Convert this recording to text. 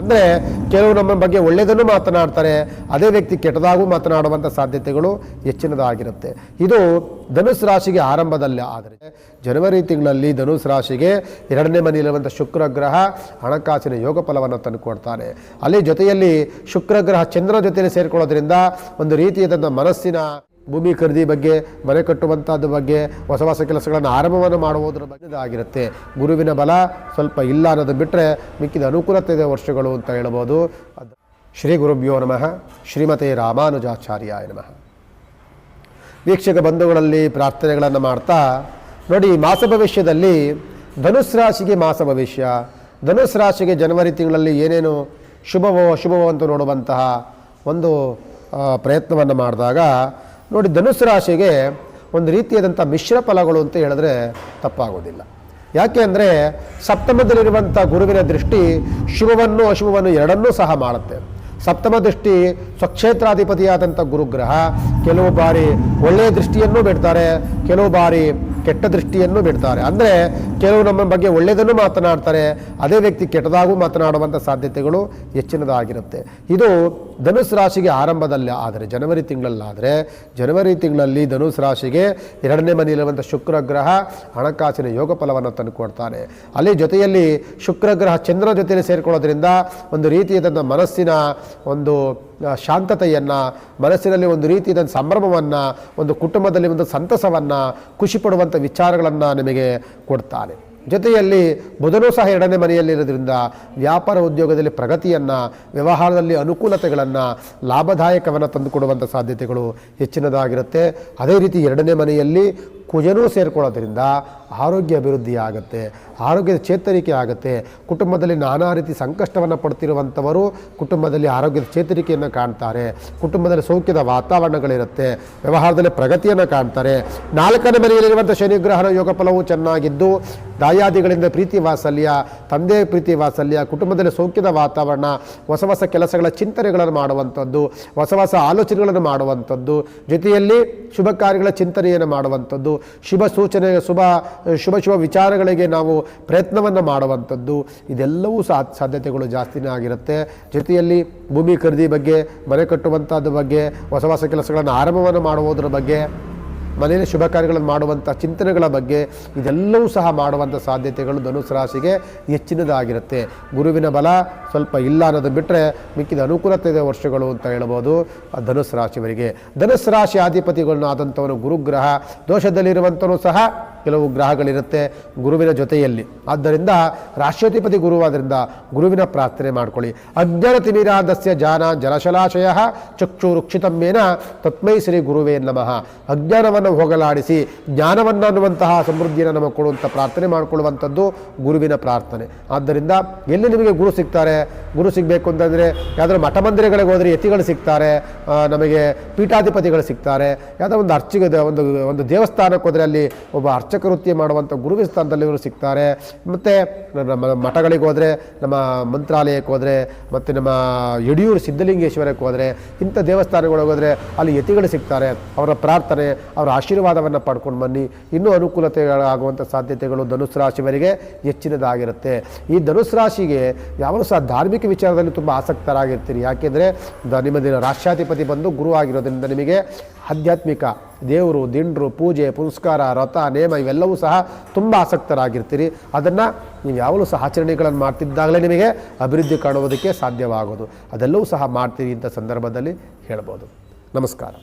ಅಂದರೆ ಕೆಲವು ನಮ್ಮ ಬಗ್ಗೆ ಒಳ್ಳೆಯದನ್ನು ಮಾತನಾಡ್ತಾರೆ, ಅದೇ ವ್ಯಕ್ತಿ ಕೆಟ್ಟದಾಗೂ ಮಾತನಾಡುವಂಥ ಸಾಧ್ಯತೆಗಳು ಹೆಚ್ಚಿನದಾಗಿರುತ್ತೆ. ಇದು ಧನುಸ್ ರಾಶಿಗೆ ಆರಂಭದಲ್ಲಿ ಆದರೆ, ಜನವರಿ ತಿಂಗಳಲ್ಲಿ ಧನುಸ್ ರಾಶಿಗೆ ಎರಡನೇ ಮನೆಯಲ್ಲಿರುವಂಥ ಶುಕ್ರ ಗ್ರಹ ಹಣಕಾಸಿನ ಯೋಗ ಫಲವನ್ನು ತಂದುಕೊಡ್ತಾನೆ ಅಲ್ಲಿ ಜೊತೆಯಲ್ಲಿ ಶುಕ್ರ ಗ್ರಹ ಚಂದ್ರನ ಜೊತೆಯಲ್ಲಿ ಸೇರಿಕೊಳ್ಳೋದ್ರಿಂದ ಒಂದು ರೀತಿಯಾದಂಥ ಮನಸ್ಸಿನ ಭೂಮಿ ಖರೀದಿ ಬಗ್ಗೆ, ಮನೆ ಕಟ್ಟುವಂಥದ್ದು ಬಗ್ಗೆ, ಹೊಸ ಹೊಸ ಕೆಲಸಗಳನ್ನು ಆರಂಭವನ್ನು ಮಾಡುವುದರ ಬಗ್ಗೆ ಆಗಿರುತ್ತೆ ಗುರುವಿನ ಬಲ ಸ್ವಲ್ಪ ಇಲ್ಲ ಅನ್ನೋದು ಬಿಟ್ಟರೆ ಮಿಕ್ಕಿದ ಅನುಕೂಲತೆ ಇದೆ ವರ್ಷಗಳು ಅಂತ ಹೇಳ್ಬೋದು. ಶ್ರೀ ಗುರುಭ್ಯೋ ನಮಃ. ಶ್ರೀಮತಿ ರಾಮಾನುಜಾಚಾರ್ಯ ನಮಃ. ವೀಕ್ಷಕ ಬಂಧುಗಳಲ್ಲಿ ಪ್ರಾರ್ಥನೆಗಳನ್ನು ಮಾಡ್ತಾ, ನೋಡಿ ಮಾಸ ಭವಿಷ್ಯದಲ್ಲಿ ಧನುಸ್ ರಾಶಿಗೆ ಮಾಸ ಭವಿಷ್ಯ. ಧನುಸ್ ರಾಶಿಗೆ ಜನವರಿ ತಿಂಗಳಲ್ಲಿ ಏನೇನು ಶುಭವೋ ಅಶುಭವೋ ಅಂತ ನೋಡುವಂತಹ ಒಂದು ಪ್ರಯತ್ನವನ್ನು ಮಾಡಿದಾಗ ನೋಡಿ ಧನುಸ್ ರಾಶಿಗೆ ಒಂದು ರೀತಿಯಾದಂಥ ಮಿಶ್ರ ಫಲಗಳು ಅಂತ ಹೇಳಿದ್ರೆ ತಪ್ಪಾಗೋದಿಲ್ಲ. ಯಾಕೆ ಅಂದರೆ ಸಪ್ತಮದಲ್ಲಿರುವಂಥ ಗುರುವಿನ ದೃಷ್ಟಿ ಶುಭವನ್ನು ಅಶುಭವನ್ನು ಎರಡನ್ನೂ ಸಹ ಮಾಡುತ್ತೆ. ಸಪ್ತಮ ದೃಷ್ಟಿ ಸ್ವಕ್ಷೇತ್ರಾಧಿಪತಿಯಾದಂಥ ಗುರುಗ್ರಹ, ಕೆಲವು ಬಾರಿ ಒಳ್ಳೆಯ ದೃಷ್ಟಿಯನ್ನು ಬಿಡ್ತಾರೆ, ಕೆಲವು ಬಾರಿ ಕೆಟ್ಟ ದೃಷ್ಟಿಯನ್ನು ಬಿಡ್ತಾರೆ. ಅಂದರೆ ಕೆಲವು ನಮ್ಮ ಬಗ್ಗೆ ಒಳ್ಳೆಯದನ್ನು ಮಾತನಾಡ್ತಾರೆ, ಅದೇ ವ್ಯಕ್ತಿ ಕೆಟ್ಟದಾಗೂ ಮಾತನಾಡುವಂಥ ಸಾಧ್ಯತೆಗಳು ಹೆಚ್ಚಿನದಾಗಿರುತ್ತೆ. ಇದು ಧನುಸ್ ರಾಶಿಗೆ ಆರಂಭದಲ್ಲಿ ಆದರೆ, ಜನವರಿ ತಿಂಗಳಲ್ಲಾದರೆ, ಜನವರಿ ತಿಂಗಳಲ್ಲಿ ಧನುಸ್ ರಾಶಿಗೆ ಎರಡನೇ ಮನೆಯಲ್ಲಿರುವಂಥ ಶುಕ್ರ ಗ್ರಹ ಹಣಕಾಸಿನ ಯೋಗ ಫಲವನ್ನು ತಂದುಕೊಡ್ತಾನೆ ಅಲ್ಲಿ ಜೊತೆಯಲ್ಲಿ ಶುಕ್ರ ಗ್ರಹ ಚಂದ್ರ ಜೊತೆಯಲ್ಲಿ ಸೇರಿಕೊಳ್ಳೋದ್ರಿಂದ ಒಂದು ರೀತಿಯಾದಂಥ ಮನಸ್ಸಿನ ಒಂದು ಶಾಂತತೆಯನ್ನು, ಮನಸ್ಸಿನಲ್ಲಿ ಒಂದು ರೀತಿಯ ಸಂಭ್ರಮವನ್ನು, ಒಂದು ಕುಟುಂಬದಲ್ಲಿ ಒಂದು ಸಂತಸವನ್ನು ಖುಷಿಪಡುವಂಥ ವಿಚಾರಗಳನ್ನು ನಿಮಗೆ ಕೊಡ್ತಾನೆ. ಜೊತೆಯಲ್ಲಿ ಬುಧನೂ ಸಹ ಎರಡನೇ ಮನೆಯಲ್ಲಿರೋದ್ರಿಂದ ವ್ಯಾಪಾರ ಉದ್ಯೋಗದಲ್ಲಿ ಪ್ರಗತಿಯನ್ನು, ವ್ಯವಹಾರದಲ್ಲಿ ಅನುಕೂಲತೆಗಳನ್ನು, ಲಾಭದಾಯಕವನ್ನು ತಂದುಕೊಡುವಂಥ ಸಾಧ್ಯತೆಗಳು ಹೆಚ್ಚಿನದಾಗಿರುತ್ತೆ. ಅದೇ ರೀತಿ ಎರಡನೇ ಮನೆಯಲ್ಲಿ ಕುಜನೂ ಸೇರಿಕೊಳ್ಳೋದ್ರಿಂದ ಆರೋಗ್ಯ ಅಭಿವೃದ್ಧಿ ಆಗುತ್ತೆ, ಆರೋಗ್ಯದ ಚೇತರಿಕೆ ಆಗುತ್ತೆ. ಕುಟುಂಬದಲ್ಲಿ ನಾನಾ ರೀತಿ ಸಂಕಷ್ಟವನ್ನು ಪಡ್ತಿರುವಂಥವರು ಕುಟುಂಬದಲ್ಲಿ ಆರೋಗ್ಯದ ಚೇತರಿಕೆಯನ್ನು ಕಾಣ್ತಾರೆ. ಕುಟುಂಬದಲ್ಲಿ ಸೌಖ್ಯದ ವಾತಾವರಣಗಳಿರುತ್ತೆ, ವ್ಯವಹಾರದಲ್ಲಿ ಪ್ರಗತಿಯನ್ನು ಕಾಣ್ತಾರೆ. ನಾಲ್ಕನೇ ಮನೆಯಲ್ಲಿರುವಂಥ ಶನಿಗ್ರಹಣ ಯೋಗ ಫಲವು ಚೆನ್ನಾಗಿದ್ದು, ದಾಯಾದಿಗಳಿಂದ ಪ್ರೀತಿ ವಾತ್ಸಲ್ಯ, ತಂದೆ ಪ್ರೀತಿ ವಾತ್ಸಲ್ಯ, ಕುಟುಂಬದಲ್ಲಿ ಸೌಖ್ಯದ ವಾತಾವರಣ, ಹೊಸ ಹೊಸ ಕೆಲಸಗಳ ಚಿಂತನೆಗಳನ್ನು ಮಾಡುವಂಥದ್ದು, ಹೊಸ ಹೊಸ ಆಲೋಚನೆಗಳನ್ನು ಮಾಡುವಂಥದ್ದು, ಜೊತೆಯಲ್ಲಿ ಶುಭ ಕಾರ್ಯಗಳ ಚಿಂತನೆಯನ್ನು ಮಾಡುವಂಥದ್ದು, ಶುಭ ಸೂಚನೆ, ಶುಭ ಶುಭ ಶುಭ ವಿಚಾರಗಳಿಗೆ ನಾವು ಪ್ರಯತ್ನವನ್ನು ಮಾಡುವಂಥದ್ದು. ಇದೆಲ್ಲವೂ ಸಾ, ಸಾಧ್ಯತೆಗಳು ಜಾಸ್ತಿನೇ ಆಗಿರುತ್ತೆ. ಜೊತೆಯಲ್ಲಿ ಭೂಮಿ ಖರೀದಿ ಬಗ್ಗೆ, ಮನೆ ಕಟ್ಟುವಂಥದ್ದು ಬಗ್ಗೆ, ಹೊಸ ಹೊಸ ಕೆಲಸಗಳನ್ನು ಆರಂಭವನ್ನು ಮಾಡುವುದರ ಬಗ್ಗೆ, ಮನೆಯಲ್ಲಿ ಶುಭ ಕಾರ್ಯಗಳನ್ನು ಮಾಡುವಂಥ ಚಿಂತನೆಗಳ ಬಗ್ಗೆ ಇದೆಲ್ಲವೂ ಸಹ ಮಾಡುವಂಥ ಸಾಧ್ಯತೆಗಳು ಧನುಸು ರಾಶಿಗೆ ಹೆಚ್ಚಿನದಾಗಿರುತ್ತೆ. ಗುರುವಿನ ಬಲ ಸ್ವಲ್ಪ ಇಲ್ಲ ಅನ್ನೋದು ಬಿಟ್ಟರೆ ಮಿಕ್ಕಿದ ಅನುಕೂಲತೆ ಇದೆ ವರ್ಷಗಳು ಅಂತ ಹೇಳ್ಬೋದು ಧನುಸ್ ರಾಶಿಯವರಿಗೆ. ಧನುಸು ರಾಶಿ ಅಧಿಪತಿಗಳನ್ನು ಆದಂಥವನು ಗುರುಗ್ರಹ. ದೋಷದಲ್ಲಿರುವಂಥವನು ಸಹ ಕೆಲವು ಗ್ರಹಗಳಿರುತ್ತೆ ಗುರುವಿನ ಜೊತೆಯಲ್ಲಿ. ಆದ್ದರಿಂದ ರಾಷ್ಟ್ರಾಧಿಪತಿ ಗುರುವಾದ್ರಿಂದ ಗುರುವಿನ ಪ್ರಾರ್ಥನೆ ಮಾಡ್ಕೊಳ್ಳಿ. ಅಜ್ಞಾನ ತಿಮಿರಾದಸ್ಯ ಜಾನ ಜಲಶಲಾಶಯ ಚಕ್ಷುರುಕ್ಷಿತಮ್ಮೇನ ತತ್ಮೈ ಶ್ರೀ ಗುರುವೇ ನಮಃ. ಅಜ್ಞಾನವನ್ನು ಹೋಗಲಾಡಿಸಿ ಜ್ಞಾನವನ್ನು ಅನ್ನುವಂತಹ ಸಮೃದ್ಧಿಯನ್ನು ನಮಗೆ ಕೊಡುವಂಥ ಪ್ರಾರ್ಥನೆ ಮಾಡಿಕೊಳ್ಳುವಂಥದ್ದು ಗುರುವಿನ ಪ್ರಾರ್ಥನೆ. ಆದ್ದರಿಂದ ಎಲ್ಲಿ ನಿಮಗೆ ಗುರು ಸಿಗ್ತಾರೆ? ಗುರು ಸಿಗಬೇಕು ಅಂತಂದರೆ ಯಾವುದಾದ್ರು ಮಠ ಮಂದಿರಗಳಿಗೆ ಹೋದರೆ ಯತಿಗಳು ಸಿಗ್ತಾರೆ ನಮಗೆ ಪೀಠಾಧಿಪತಿಗಳು ಸಿಗ್ತಾರೆ. ಯಾವುದೋ ಒಂದು ಅರ್ಚಿಗೆ ಒಂದು ಒಂದು ದೇವಸ್ಥಾನಕ್ಕೆ ಹೋದರೆ ಅಲ್ಲಿ ಒಬ್ಬ ಅರ್ಚಕ ವೃತ್ತಿ ಮಾಡುವಂಥ ಗುರುವಿನ ಸ್ಥಾನದಲ್ಲಿ ಇವರು ಸಿಗ್ತಾರೆ. ಮತ್ತು ನಮ್ಮ ಮಠಗಳಿಗೆ ಹೋದರೆ, ನಮ್ಮ ಮಂತ್ರಾಲಯಕ್ಕೆ ಹೋದರೆ, ಮತ್ತು ನಮ್ಮ ಯಡಿಯೂರು ಸಿದ್ಧಲಿಂಗೇಶ್ವರಕ್ಕೆ ಹೋದರೆ, ಇಂಥ ದೇವಸ್ಥಾನಗಳಿಗೆ ಹೋದರೆ ಅಲ್ಲಿ ಯತಿಗಳು ಸಿಗ್ತಾರೆ. ಅವರ ಪ್ರಾರ್ಥನೆ, ಅವರ ಆಶೀರ್ವಾದವನ್ನು ಪಡ್ಕೊಂಡು ಬನ್ನಿ. ಇನ್ನೂ ಅನುಕೂಲತೆಗಳಾಗುವಂಥ ಸಾಧ್ಯತೆಗಳು ಧನುಸ್ ರಾಶಿಯವರಿಗೆ ಹೆಚ್ಚಿನದಾಗಿರುತ್ತೆ. ಈ ಧನುಸ್ ರಾಶಿಗೆ ಯಾವಾಗಲೂ ಸಹ ಧಾರ್ಮಿಕ ವಿಚಾರದಲ್ಲಿ ತುಂಬ ಆಸಕ್ತರಾಗಿರ್ತೀರಿ. ಯಾಕೆಂದರೆ ನಿಮ್ಮ ದಿನ ರಾಷ್ಟ್ರಾಧಿಪತಿ ಬಂದು ಗುರು ಆಗಿರೋದ್ರಿಂದ ನಿಮಗೆ ಆಧ್ಯಾತ್ಮಿಕ ದೇವರು, ದಿಂಡ್ರು, ಪೂಜೆ, ಪುನಸ್ಕಾರ, ರಥ, ನೇಮ ಇವೆಲ್ಲವೂ ಸಹ ತುಂಬ ಆಸಕ್ತರಾಗಿರ್ತೀರಿ. ಅದನ್ನು ನೀವು ಯಾವಾಗಲೂ ಸಹ ಆಚರಣೆಗಳನ್ನು ಮಾಡ್ತಿದ್ದಾಗಲೇ ನಿಮಗೆ ಅಭಿವೃದ್ಧಿ ಕಾಣುವುದಕ್ಕೆ ಸಾಧ್ಯವಾಗೋದು. ಅದೆಲ್ಲವೂ ಸಹ ಮಾಡ್ತೀರಿ ಇಂಥ ಸಂದರ್ಭದಲ್ಲಿ ಹೇಳ್ಬೋದು. ನಮಸ್ಕಾರ.